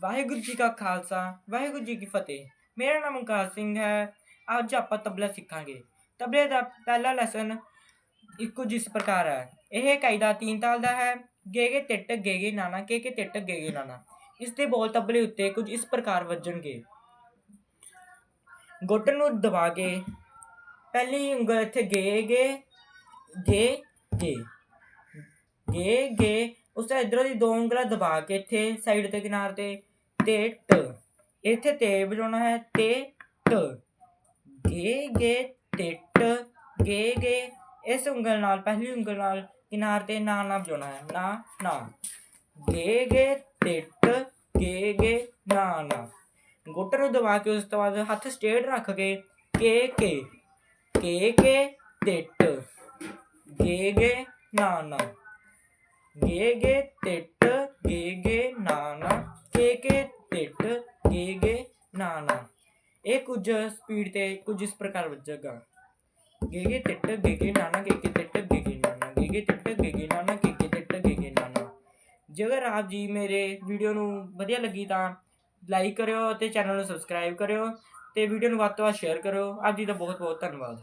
ਵਾਹਿਗੁਰੂ ਜੀ ਕਾ ਖਾਲਸਾ, ਵਾਹਿਗੁਰੂ ਜੀ ਕੀ ਫਤਿਹ। ਮੇਰਾ ਨਾਮ ਓਂਕਾਰ ਸਿੰਘ ਹੈ। ਅੱਜ ਆਪਾਂ ਤਬਲਾ ਸਿੱਖਾਂਗੇ। ਤਬਲੇ ਦਾ ਪਹਿਲਾ ਲੈਸਨ ਇੱਕੋ ਜਿਸ ਪ੍ਰਕਾਰ ਹੈ। ਇਹ ਕਾਇਦਾ ਤੀਨ ਤਾਲ ਦਾ ਹੈ। ਗੇ ਗੇ ਟਿੱਟ ਗੇ ਗੇ ਨਾਨਾ, ਕੇ ਕੇ ਟਿੱਟ ਗੇ ਗੇ ਨਾਨਾ। ਇਸ ਦੇ ਬੋਲ ਤਬਲੇ ਉੱਤੇ ਕੁਝ ਇਸ ਪ੍ਰਕਾਰ ਵੱਜਣਗੇ। ਗੁੱਟ ਨੂੰ ਦਬਾ ਕੇ ਪਹਿਲੀ ਉਂਗਲ ਇੱਥੇ ਗੇ ਗੇ ਗੇ ਗੇ ਗੇ ਗੇ। ਉਸ ਤੋਂ ਇਧਰੋਂ ਦੀ ਦੋ ਉਂਗਲਾਂ ਦਬਾ ਕੇ ਇੱਥੇ ਸਾਈਡ ਤੇ ਕਿਨਾਰ ਤੇ ਤੇ ਟ। ਇੱਥੇ ਤੇ ਵਜਾਉਣਾ ਹੈ ਤੇ ਟ। ਗੇ ਗੇ, ਤੇ ਟ। ਗੇ ਗੇ। ਇਸ ਉਂਗਲ ਨਾਲ, ਪਹਿਲੀ ਉਂਗਲ ਨਾਲ ਕਿਨਾਰ ਤੇ ਨਾ ਨਾ ਵਜਾਉਣਾ ਹੈ। ਨਾ ਨਾ। ਗੇ ਗੇ, ਤੇ ਟ। ਗੇ ਗੇ, ਨਾ ਨਾ। ਗੁੱਟ ਨੂੰ ਦਬਾ ਕੇ ਉਸ ਤੋਂ ਬਾਅਦ ਹੱਥ ਸਟੇਟ ਰੱਖ ਕੇ ਕੇ ਕੇ। ਕੇ ਕੇ, ਤੇ ਟ। ਗੇ ਗੇ, ਨਾ ਨਾ। ਗੇ ਗੇ ਟਿੱਟ ਗੇ ਗੇ ਟਿੱਟ ਗੇ ਗੇ ਨਾ ਨਾ। ਇਹ ਕੁਝ ਸਪੀਡ ਤੇ ਕੁਝ ਇਸ ਪ੍ਰਕਾਰ ਵੱਜੇਗਾ। ਗੇ ਗੇ ਟਿੱਟ ਗੇ ਗੇ ਨਾ ਨਾ ਗੇ ਗੇ ਟਿੱਟ ਗੇ ਗੇ ਨਾ ਨਾ। ਗੇ ਗੇ ਟਿੱਟ ਗੇ ਗੇ ਨਾ ਨਾ ਗੇ ਗੇ ਟਿੱਟ ਗੇ ਗੇ ਨਾ ਨਾ। ਜੇਕਰ ਆਪ ਜੀ ਮੇਰੇ ਵੀਡੀਓ ਨੂੰ ਵਧੀਆ ਲੱਗੀ ਤਾਂ ਲਾਈਕ ਕਰਿਓ ਤੇ ਚੈਨਲ ਨੂੰ ਸਬਸਕ੍ਰਾਈਬ ਕਰਿਓ ਤੇ ਵੀਡੀਓ ਨੂੰ ਵੱਧ ਤੋਂ ਵੱਧ ਸ਼ੇਅਰ ਕਰਿਓ। ਆਪ ਜੀ ਦਾ ਬਹੁਤ ਬਹੁਤ ਧੰਨਵਾਦ।